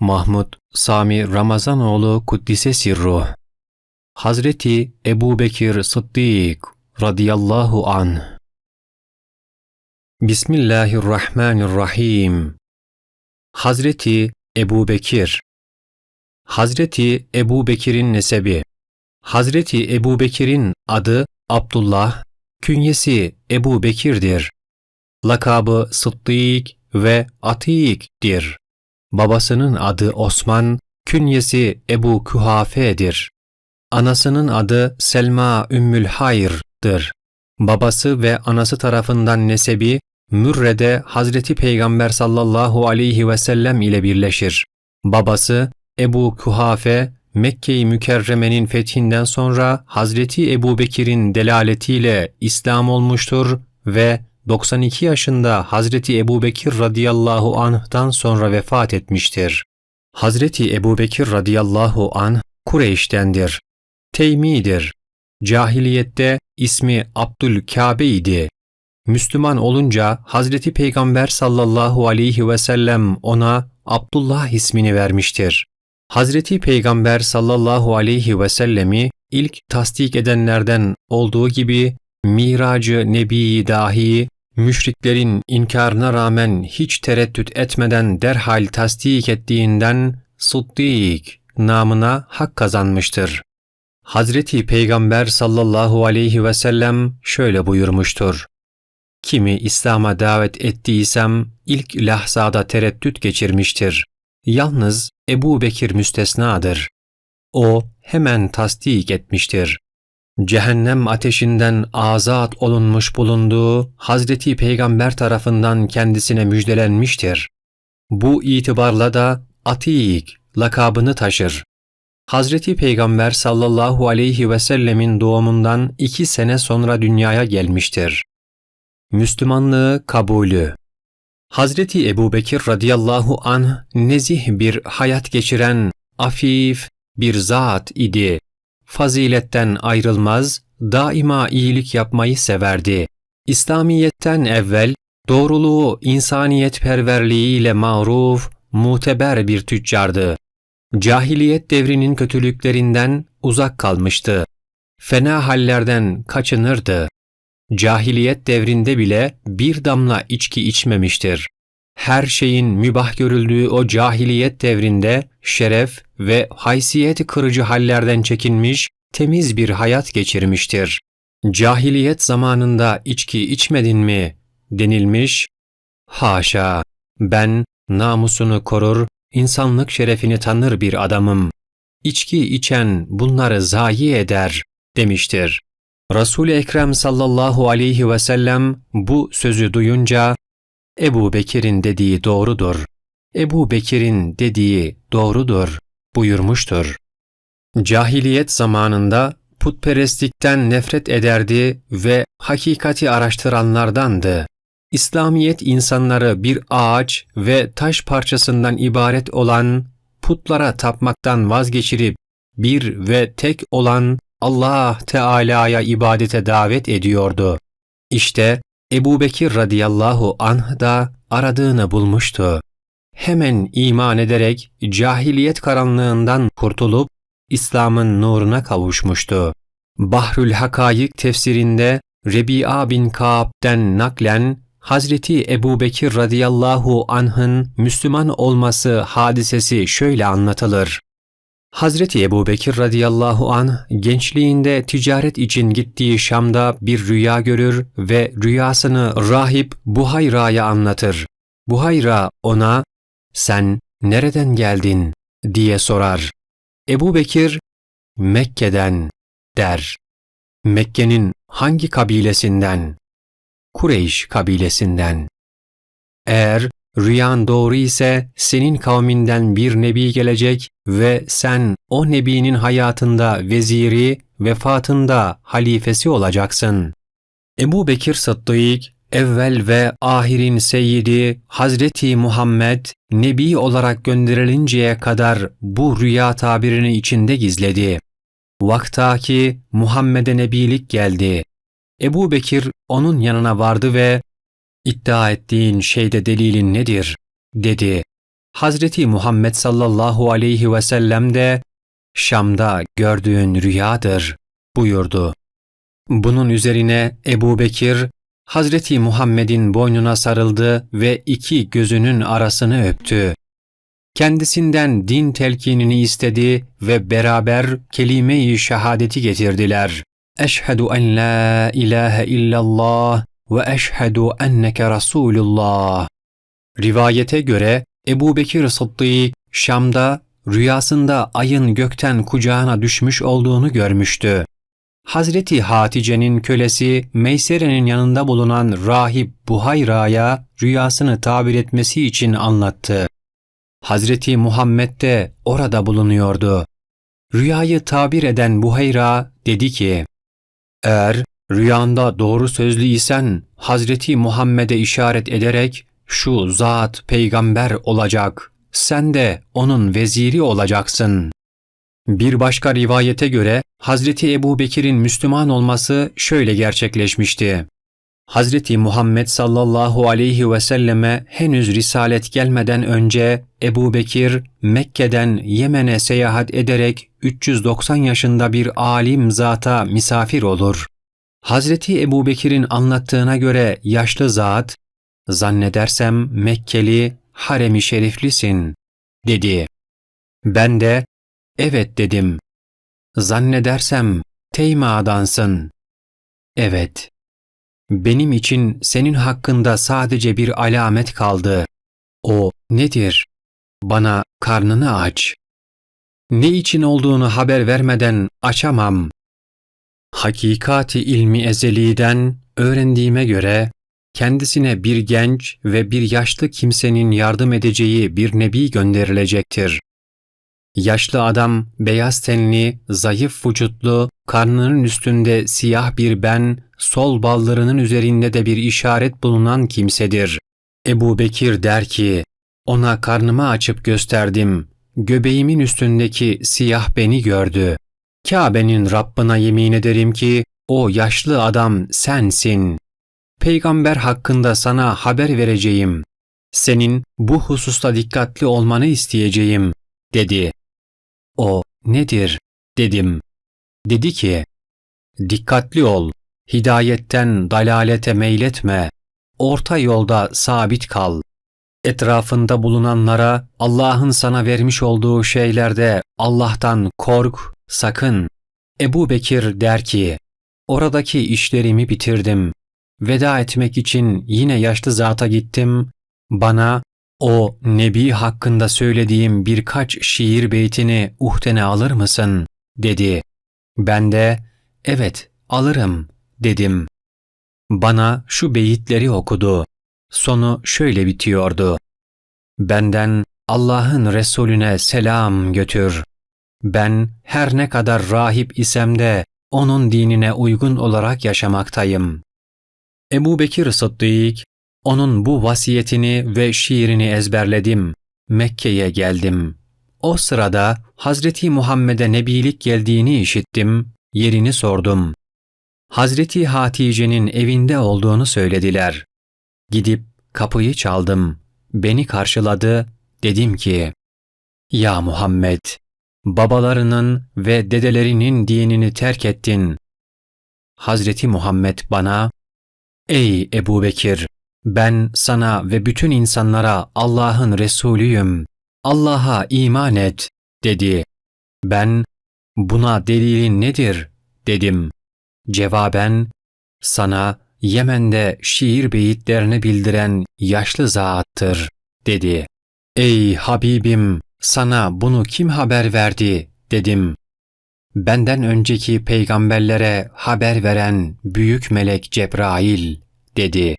Mahmud Sami Ramazanoğlu Kuddise Sirruh Hazreti Ebu Bekir Sıddık radıyallahu an. Bismillahirrahmanirrahim. Hazreti Ebu Bekir. Hazreti Ebu Bekir'in nesebi. Hazreti Ebu Bekir'in adı Abdullah, künyesi Ebu Bekir'dir. Lakabı Sıddık ve Atik'dir. Babasının adı Osman, künyesi Ebu Kühafe'dir. Anasının adı Selma Ümmül Hayr'dır. Babası ve anası tarafından nesebi Mürre'de Hazreti Peygamber sallallahu aleyhi ve sellem ile birleşir. Babası Ebu Kuhafe Mekke-i Mükerreme'nin fethinden sonra Hazreti Ebu Bekir'in delaletiyle İslam olmuştur ve 92 yaşında Hazreti Ebu Bekir radıyallahu anh'tan sonra vefat etmiştir. Hazreti Ebu Bekir radıyallahu anh Kureyş'tendir. Teymi'dir. Cahiliyette ismi Abdülkabe idi. Müslüman olunca Hazreti Peygamber sallallahu aleyhi ve sellem ona Abdullah ismini vermiştir. Hazreti Peygamber sallallahu aleyhi ve sellemi ilk tasdik edenlerden olduğu gibi miracı nebiyi dahi müşriklerin inkarına rağmen hiç tereddüt etmeden derhal tasdik ettiğinden Sıddık namına hak kazanmıştır. Hazreti Peygamber sallallahu aleyhi ve sellem şöyle buyurmuştur. Kimi İslam'a davet ettiysem ilk lahzada tereddüt geçirmiştir. Yalnız Ebu Bekir müstesnadır. O hemen tasdik etmiştir. Cehennem ateşinden azat olunmuş bulunduğu Hazreti Peygamber tarafından kendisine müjdelenmiştir. Bu itibarla da Atik lakabını taşır. Hazreti Peygamber sallallahu aleyhi ve sellemin doğumundan iki sene sonra dünyaya gelmiştir. Müslümanlığı kabulü Hazreti Ebu Bekir radıyallahu anh nezih bir hayat geçiren, afif bir zat idi. Faziletten ayrılmaz, daima iyilik yapmayı severdi. İslamiyetten evvel doğruluğu insaniyet perverliğiyle maruf, muteber bir tüccardı. Cahiliyet devrinin kötülüklerinden uzak kalmıştı. Fena hallerden kaçınırdı. Cahiliyet devrinde bile bir damla içki içmemiştir. Her şeyin mübah görüldüğü o cahiliyet devrinde şeref ve haysiyet kırıcı hallerden çekinmiş, temiz bir hayat geçirmiştir. Cahiliyet zamanında içki içmedin mi denilmiş, haşa ben namusunu korur, insanlık şerefini tanır bir adamım. İçki içen bunları zayi eder demiştir. Resul-i Ekrem sallallahu aleyhi ve sellem bu sözü duyunca Ebu Bekir'in dediği doğrudur. Ebu Bekir'in dediği doğrudur buyurmuştur. Cahiliyet zamanında putperestlikten nefret ederdi ve hakikati araştıranlardandı. İslamiyet insanları bir ağaç ve taş parçasından ibaret olan putlara tapmaktan vazgeçirip bir ve tek olan Allah Teala'ya ibadete davet ediyordu. İşte Ebu Bekir radıyallahu anh da aradığını bulmuştu. Hemen iman ederek cahiliyet karanlığından kurtulup İslam'ın nuruna kavuşmuştu. Bahrül Hakayık tefsirinde Rebi'a bin Ka'b'den naklen Hazreti Ebu Bekir radıyallahu anh'ın Müslüman olması hadisesi şöyle anlatılır. Hazreti Ebu Bekir radıyallahu an gençliğinde ticaret için gittiği Şam'da bir rüya görür ve rüyasını rahip Buhayra'ya anlatır. Buhayra ona sen nereden geldin diye sorar. Ebu Bekir Mekke'den der. Mekke'nin hangi kabilesinden? Kureyş kabilesinden. Eğer rüyan doğru ise senin kavminden bir nebi gelecek ve sen o nebinin hayatında veziri, vefatında halifesi olacaksın. Ebu Bekir Sıddık, evvel ve ahirin seyyidi Hazreti Muhammed, nebi olarak gönderilinceye kadar bu rüya tabirini içinde gizledi. Vaktaki Muhammed'e nebilik geldi. Ebu Bekir onun yanına vardı ve ''İddia ettiğin şeyde delilin nedir?'' dedi. Hazreti Muhammed sallallahu aleyhi ve sellem de Şam'da gördüğün rüyadır buyurdu. Bunun üzerine Ebu Bekir Hazreti Muhammed'in boynuna sarıldı ve iki gözünün arasını öptü. Kendisinden din telkinini istedi ve beraber kelime-i şehadeti getirdiler. Eşhedü en la ilahe illallah ve eşhedü enneke Resulullah. Rivayete göre Ebu Bekir Sıddık Şam'da rüyasında ayın gökten kucağına düşmüş olduğunu görmüştü. Hazreti Hatice'nin kölesi Meysere'nin yanında bulunan rahip Buhayra'ya rüyasını tabir etmesi için anlattı. Hazreti Muhammed de orada bulunuyordu. Rüyayı tabir eden Buhayra dedi ki, Eğer rüyanda doğru sözlü isen Hazreti Muhammed'e işaret ederek şu zat peygamber olacak, sen de onun veziri olacaksın. Bir başka rivayete göre Hazreti Ebu Bekir'in Müslüman olması şöyle gerçekleşmişti. Hazreti Muhammed sallallahu aleyhi ve selleme henüz risalet gelmeden önce Ebu Bekir Mekke'den Yemen'e seyahat ederek 390 yaşında bir alim zata misafir olur. Hazreti Ebu Bekir'in anlattığına göre yaşlı zat, zannedersem Mekkeli haremi şeriflisin, dedi. Ben de, evet dedim. Zannedersem Teyma'dansın. Evet. Benim için senin hakkında sadece bir alamet kaldı. O nedir? Bana karnını aç. Ne için olduğunu haber vermeden açamam. Hakikati ilmi ezeliden öğrendiğime göre kendisine bir genç ve bir yaşlı kimsenin yardım edeceği bir nebi gönderilecektir. Yaşlı adam beyaz tenli, zayıf vücutlu, karnının üstünde siyah bir ben, sol ballarının üzerinde de bir işaret bulunan kimsedir. Ebu Bekir der ki, ona karnımı açıp gösterdim. Göbeğimin üstündeki siyah beni gördü. Kabe'nin Rabbına yemin ederim ki, o yaşlı adam sensin. Peygamber hakkında sana haber vereceğim. Senin bu hususta dikkatli olmanı isteyeceğim, dedi. O nedir? dedim. Dedi ki, dikkatli ol, hidayetten dalalete meyletme, orta yolda sabit kal. Etrafında bulunanlara Allah'ın sana vermiş olduğu şeylerde Allah'tan kork, sakın. Ebu Bekir der ki, oradaki işlerimi bitirdim. Veda etmek için yine yaşlı zata gittim. Bana o Nebi hakkında söylediğim birkaç şiir beytini uhdene alır mısın? dedi. Ben de evet alırım dedim. Bana şu beyitleri okudu. Sonu şöyle bitiyordu. Benden Allah'ın Resulüne selam götür. Ben her ne kadar rahip isem de onun dinine uygun olarak yaşamaktayım. Ebu Bekir Sıddık onun bu vasiyetini ve şiirini ezberledim. Mekke'ye geldim. O sırada Hazreti Muhammed'e nebilik geldiğini işittim, yerini sordum. Hazreti Hatice'nin evinde olduğunu söylediler. Gidip kapıyı çaldım. Beni karşıladı, dedim ki, Ya Muhammed, babalarının ve dedelerinin dinini terk ettin. Hazreti Muhammed bana, Ey Ebu Bekir, ben sana ve bütün insanlara Allah'ın Resulüyüm. Allah'a iman et, dedi. Ben, buna delilin nedir, dedim. Cevaben, sana Yemen'de şiir beyitlerini bildiren yaşlı zattır, dedi. Ey Habibim, sana bunu kim haber verdi, dedim. Benden önceki peygamberlere haber veren büyük melek Cebrail, dedi.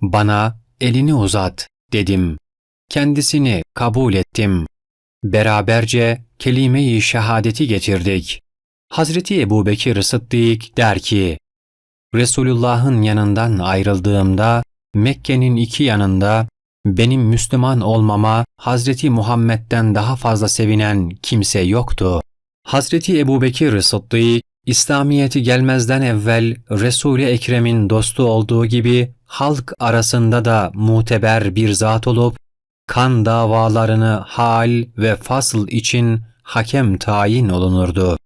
Bana elini uzat dedim. Kendisini kabul ettim. Beraberce kelime-i şehadeti getirdik. Hazreti Ebu Bekir Sıddık der ki, Resulullah'ın yanından ayrıldığımda Mekke'nin iki yanında benim Müslüman olmama Hazreti Muhammed'den daha fazla sevinen kimse yoktu. Hazreti Ebu Bekir Sıddık İslamiyeti gelmezden evvel Resul-i Ekrem'in dostu olduğu gibi halk arasında da muteber bir zat olup kan davalarını hal ve fasıl için hakem tayin olunurdu.